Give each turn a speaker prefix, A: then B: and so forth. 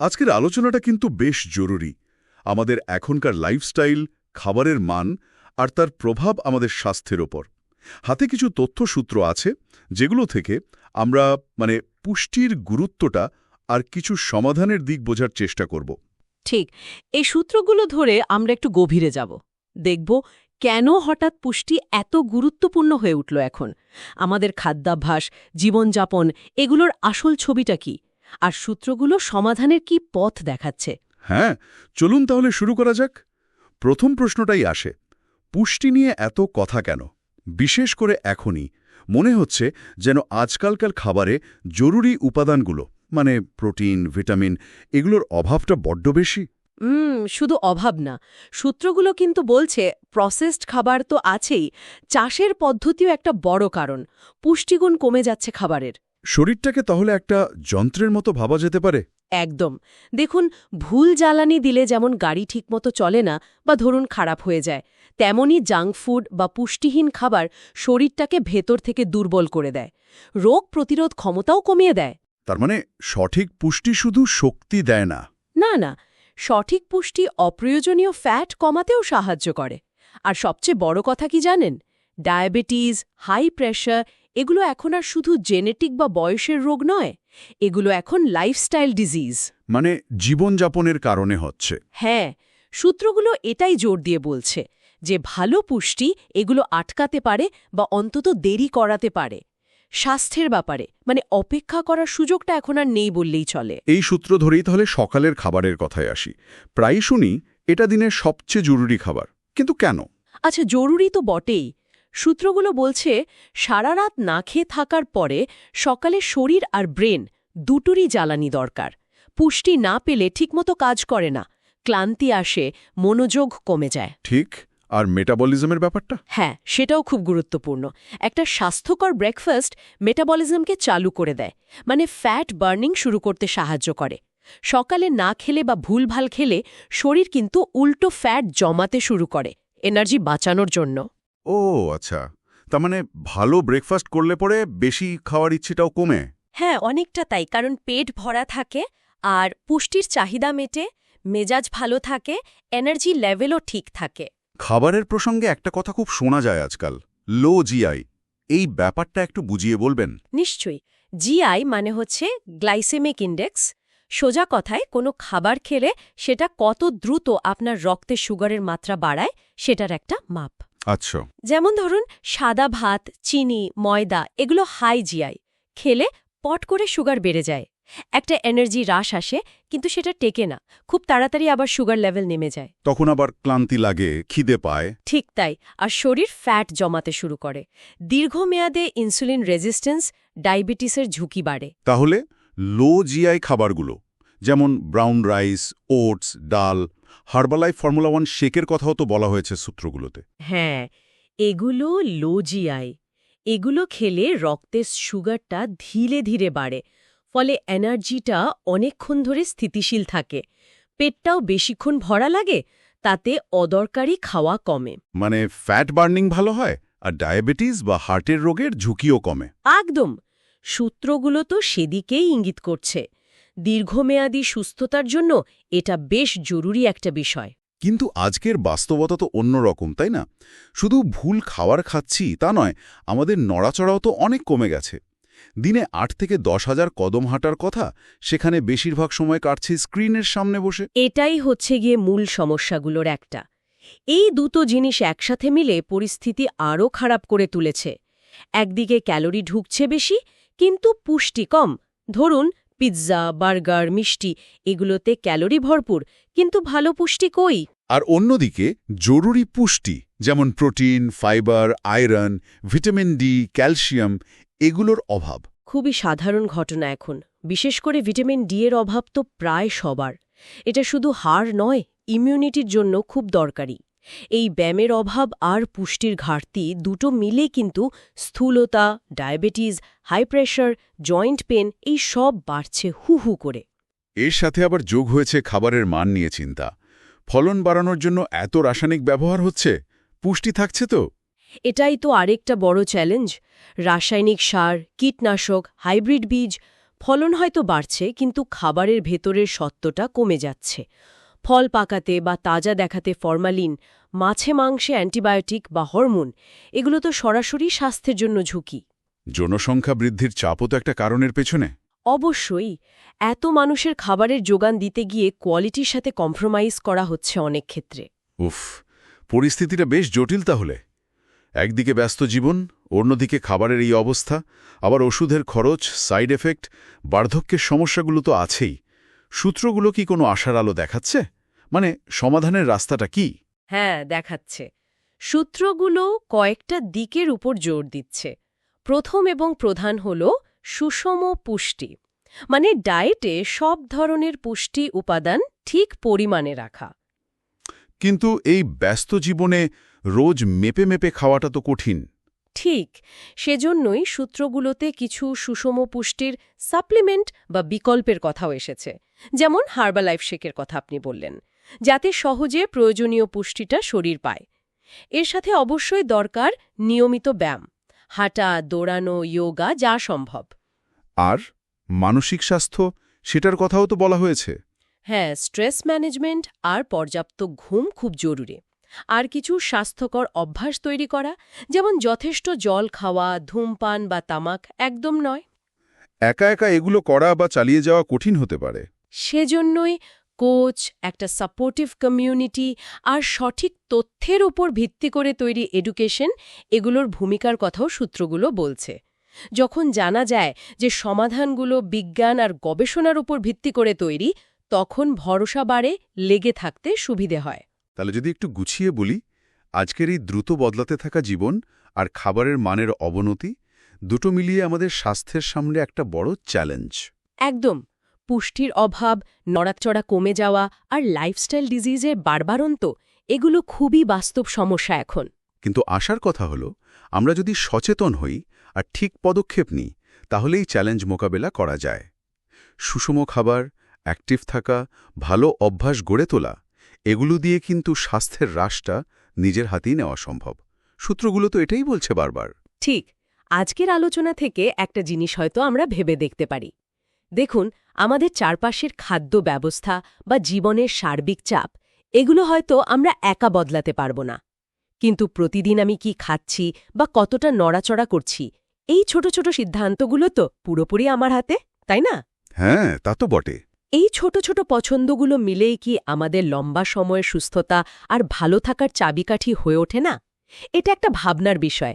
A: আজকের আলোচনাটা কিন্তু বেশ জরুরি। আমাদের এখনকার লাইফস্টাইল খাবারের মান আর তার প্রভাব আমাদের স্বাস্থ্যের ওপর। হাতে কিছু তথ্যসূত্র আছে, যেগুলো থেকে আমরা মানে পুষ্টির গুরুত্বটা আর কিছু সমাধানের দিক বোঝার চেষ্টা করব।
B: ঠিক, এই সূত্রগুলো ধরে আমরা একটু গভীরে যাব। দেখব কেন হঠাৎ পুষ্টি এত গুরুত্বপূর্ণ হয়ে উঠল এখন? আমাদের খাদ্যাভ্যাস, জীবনযাপন, এগুলোর আসল ছবিটা কি? আর সূত্রগুলো সমাধানের কি পথ দেখাচ্ছে?
A: হ্যাঁ চলুন তাহলে শুরু করা যাক। প্রথম প্রশ্নটাই আসে পুষ্টি নিয়ে এত কথা কেন? বিশেষ করে এখনই। মনে হচ্ছে যেন আজকালকার খাবারে জরুরি উপাদানগুলো মানে প্রোটিন ভিটামিন এগুলোর অভাবটা বড্ড বেশি।
B: হুম শুধু অভাব না সূত্রগুলো কিন্তু বলছে প্রসেসড খাবার তো আছেই চাষের পদ্ধতিও একটা বড় কারণ পুষ্টিগুণ কমে যাচ্ছে খাবারের।
A: শরীরটাকে তাহলে একটা যন্ত্রের মতো ভাবা যেতে পারে?
B: একদম। দেখুন ভুল জ্বালানি দিলে যেমন গাড়ি ঠিকমতো চলে না বা ধরুন খারাপ হয়ে যায় তেমনি জাঙ্ক ফুড বা পুষ্টিহীন খাবার শরীরটাকে ভেতর থেকে দুর্বল করে দেয়। রোগ প্রতিরোধ ক্ষমতাও কমিয়ে দেয়।
A: তার মানে সঠিক পুষ্টি শুধু শক্তি দেয় না?
B: না না। সঠিক পুষ্টি অপ্রয়োজনীয় ফ্যাট কমাতেও সাহায্য করে। আর সবচেয়ে বড় কথা কি জানেন? ডায়াবেটিস হাই প্রেশার এগুলো এখন আর শুধু জেনেটিক বা বয়সের রোগ নয় এগুলো এখন লাইফস্টাইল ডিজিজ
A: মানে জীবনযাপনের কারণে হচ্ছে।
B: হ্যাঁ সূত্রগুলো এটাই জোর দিয়ে বলছে যে ভালো পুষ্টি এগুলো আটকাতে পারে বা অন্তত দেরি করাতে পারে। স্বাস্থ্যের ব্যাপারে মানে অপেক্ষা করার সুযোগটা এখন আর নেই বললেই চলে।
A: এই সূত্র ধরেই তাহলে সকালের খাবারের কথায় আসি। প্রায় শুনি এটা দিনের সবচেয়ে জরুরি খাবার কিন্তু কেন?
B: আচ্ছা জরুরি তো বটেই সূত্রগুলো বলছে সারা রাত না খেয়ে থাকার পরে সকালে শরীর আর ব্রেন দুটোরই জ্বালানি দরকার। পুষ্টি না পেলে ঠিকমতো কাজ করে না। ক্লান্তি আসে মনোযোগ কমে যায়।
A: ঠিক আর মেটাবলিজমের ব্যাপারটা?
B: হ্যাঁ সেটাও খুব গুরুত্বপূর্ণ। একটা স্বাস্থ্যকর ব্রেকফাস্ট মেটাবলিজমকে চালু করে দেয় মানে ফ্যাট বার্নিং শুরু করতে সাহায্য করে। সকালে না খেলে বা ভুলভাল খেলে শরীর কিন্তু উল্টো ফ্যাট জমাতে শুরু করে এনার্জি বাঁচানোর জন্য।
A: ও আচ্ছা। তার মানে ভালো ব্রেকফাস্ট করলে পরে বেশি খাওয়ার ইচ্ছেটাও কমে?
B: হ্যাঁ অনেকটা তাই কারণ পেট ভরা থাকে আর পুষ্টির চাহিদা মেটে মেজাজ ভালো থাকে এনার্জি লেভেলও ঠিক থাকে।
A: খাবারের প্রসঙ্গে একটা কথা খুব শোনা যায় আজকাল লো জিআই এই ব্যাপারটা একটু বুঝিয়ে বলবেন?
B: নিশ্চয়ই জিআই মানে হচ্ছে গ্লাইসেমিক ইন্ডেক্স সোজা কথায় কোনো খাবার খেলে সেটা কত দ্রুত আপনার রক্তে সুগারের মাত্রা বাড়ায় সেটার একটা মাপ।
A: আচ্ছা।
B: যেমন ধরুন সাদা ভাত চিনি ময়দা এগুলো হাই জিআই খেলে পট করে সুগার বেড়ে যায়। একটা এনার্জি হ্রাস আসে কিন্তু সেটা টেকে না। খুব তাড়াতাড়ি আবার সুগার লেভেল নেমে যায়।
A: তখন আবার ক্লান্তি লাগে খিদে পায়।
B: ঠিক তাই আর শরীর ফ্যাট জমাতে শুরু করে। দীর্ঘমেয়াদে ইনসুলিন রেজিস্ট্যান্স ডায়াবেটিসের ঝুঁকি বাড়ে।
A: তাহলে লো জিআই খাবারগুলো যেমন ব্রাউন রাইস ওটস ডাল হার্বালাইফ ফর্মুলা ওয়ান শেকের কথাও তো বলা হয়েছে সূত্রগুলোতে।
B: হ্যাঁ এগুলো লো জিআই এগুলো খেলে রক্তের সুগারটা ধীরে ধীরে বাড়ে ফলে এনার্জিটা অনেকক্ষণ ধরে স্থিতিশীল থাকে। পেটটাও বেশিক্ষণ ভরা লাগে তাতে অদরকারি খাওয়া কমে।
A: মানে ফ্যাট বার্নিং ভালো হয় আর ডায়াবেটিস বা হার্টের রোগের ঝুঁকিও কমে।
B: একদম। সূত্রগুলো তো সেদিকেই ইঙ্গিত করছে। দীর্ঘমেয়াদী সুস্থতার জন্য এটা বেশ জরুরি একটা বিষয়।
A: কিন্তু আজকের বাস্তবতা তো অন্যরকম তাই না? শুধু ভুল খাওয়ার খাচ্ছি তা নয় আমাদের নড়াচড়াও তো অনেক কমে গেছে। দিনে আট থেকে দশ হাজার কদম হাঁটার কথা সেখানে বেশিরভাগ সময় কাটছে স্ক্রিনের সামনে বসে।
B: এটাই হচ্ছে গিয়ে মূল সমস্যাগুলোর একটা। এই দুটো জিনিস একসাথে মিলে পরিস্থিতি আরও খারাপ করে তুলেছে। একদিকে ক্যালোরি ঢুকছে বেশি কিন্তু পুষ্টি কম। ধরুন পিৎজা বার্গার মিষ্টি এগুলোতে ক্যালোরি ভরপুর কিন্তু ভালো পুষ্টি কই?
A: আর অন্যদিকে জরুরি পুষ্টি যেমন protein fibre iron vitamin D calcium এগুলোর অভাব।
B: খুবই সাধারণ ঘটনা এখন বিশেষ করে ভিটামিন ডি এর অভাব তো প্রায় সবার। এটা শুধু হাড় নয় ইমিউনিটির জন্য খুব দরকারি। এই ব্যায়ামের অভাব আর পুষ্টির ঘাটতি দুটো মিলে কিন্তু স্থূলতা diabetes high pressure joint pain এই সব বাড়ছে হু হু করে।
A: এর সাথে আবার যোগ হয়েছে খাবারের মান নিয়ে চিন্তা। ফলন বাড়ানোর জন্য এত রাসায়নিক ব্যবহার হচ্ছে? পুষ্টি থাকছে তো?
B: এটাই তো আরেকটা বড় চ্যালেঞ্জ রাসায়নিক সার কীটনাশক হাইব্রিড বীজ ফলন হয়তো বাড়ছে কিন্তু খাবারের ভেতরের সত্ত্বটা কমে যাচ্ছে। ফল পাকাতে বা তাজা দেখাতে ফরমালিন মাছে মাংসে অ্যান্টিবায়োটিক বা হরমোন এগুলো তো সরাসরি স্বাস্থ্যের জন্য ঝুঁকি।
A: জনসংখ্যা বৃদ্ধির চাপও তো একটা কারণের পেছনে।
B: অবশ্যই এত মানুষের খাবারের যোগান দিতে গিয়ে কোয়ালিটির সাথে কম্প্রোমাইজ করা হচ্ছে অনেক ক্ষেত্রে।
A: উফ পরিস্থিতিটা বেশ জটিল তাহলে। একদিকে ব্যস্ত জীবন অন্যদিকে খাবারের এই অবস্থা আবার ওষুধের খরচ সাইড এফেক্ট বার্ধক্যের সমস্যাগুলো তো আছেই। সূত্রগুলো কি কোনো আশার আলো দেখাচ্ছে? মানে সমাধানের রাস্তাটা কি?
B: হ্যাঁ দেখাচ্ছে। সূত্রগুলো কয়েকটা দিকের উপর জোর দিচ্ছে। প্রথম এবং প্রধান হল সুষম পুষ্টি। মানে ডায়েটে সব ধরনের পুষ্টি উপাদান ঠিক পরিমাণে রাখা।
A: কিন্তু এই ব্যস্ত জীবনে রোজ মেপে মেপে খাওয়াটা তো কঠিন।
B: ঠিক সেজন্যই সূত্রগুলোতে কিছু সুষম পুষ্টির সাপ্লিমেন্ট বা বিকল্পের কথাও এসেছে যেমন হার্বালাইফ শেকের কথা আপনি বললেন যাতে সহজে প্রয়োজনীয় পুষ্টিটা শরীর পায়। এর সাথে অবশ্যই দরকার নিয়মিত ব্যায়াম হাঁটা দৌড়ানো যোগা যা সম্ভব।
A: আর মানসিক স্বাস্থ্য সেটার কথাও তো বলা হয়েছে।
B: হ্যাঁ স্ট্রেস ম্যানেজমেন্ট আর পর্যাপ্ত ঘুম খুব জরুরি। আর কিছু স্বাস্থ্যকর অভ্যাস তৈরি করা যেমন যথেষ্ট জল খাওয়া ধূমপান বা তামাক একদম নয়।
A: একা একা এগুলো করা বা চালিয়ে যাওয়া কঠিন হতে পারে।
B: সেজন্যই কোচ একটা সাপোর্টিভ কমিউনিটি আর সঠিক তথ্যের উপর ভিত্তি করে তৈরি এডুকেশন এগুলোর ভূমিকার কথাও সূত্রগুলো বলছে। যখন জানা যায় যে সমাধানগুলো বিজ্ঞান আর গবেষণার উপর ভিত্তি করে তৈরি তখন ভরসা বাড়ে লেগে থাকতে সুবিধে হয়।
A: তাহলে যদি একটু গুছিয়ে বলি আজকের এই দ্রুত বদলাতে থাকা জীবন আর খাবারের মানের অবনতি দুটো মিলিয়ে আমাদের স্বাস্থ্যের সামনে একটা বড় চ্যালেঞ্জ।
B: একদম। পুষ্টির অভাব নড়াচড়া কমে যাওয়া আর লাইফস্টাইল ডিজিজের বাড়বাড়ন্ত এগুলো খুবই বাস্তব সমস্যা এখন।
A: কিন্তু আশার কথা হলো আমরা যদি সচেতন হই আর ঠিক পদক্ষেপ নিই তাহলে এই চ্যালেঞ্জ মোকাবেলা করা যায়। সুষম খাবার অ্যাক্টিভ থাকা ভালো অভ্যাস গড়ে তোলা এগুলো দিয়ে কিন্তু স্বাস্থ্যের হ্রাসটা নিজের হাতেই নেওয়া সম্ভব। সূত্রগুলো তো এটাই বলছে বারবার।
B: ঠিক আজকের আলোচনা থেকে একটা জিনিস হয়তো আমরা ভেবে দেখতে পারি। দেখুন আমাদের চারপাশের খাদ্য ব্যবস্থা বা জীবনের সার্বিক চাপ এগুলো হয়তো আমরা একা বদলাতে পারব না। কিন্তু প্রতিদিন আমি কি খাচ্ছি বা কতটা নড়াচড়া করছি এই ছোট ছোট সিদ্ধান্তগুলো তো পুরোপুরি আমার হাতে তাই না?
A: হ্যাঁ তা তো বটে।
B: এই ছোট ছোট পছন্দগুলো মিলেই কি আমাদের লম্বা সময়ের সুস্থতা আর ভালো থাকার চাবিকাঠি হয়ে ওঠে না? এটা একটা ভাবনার বিষয়।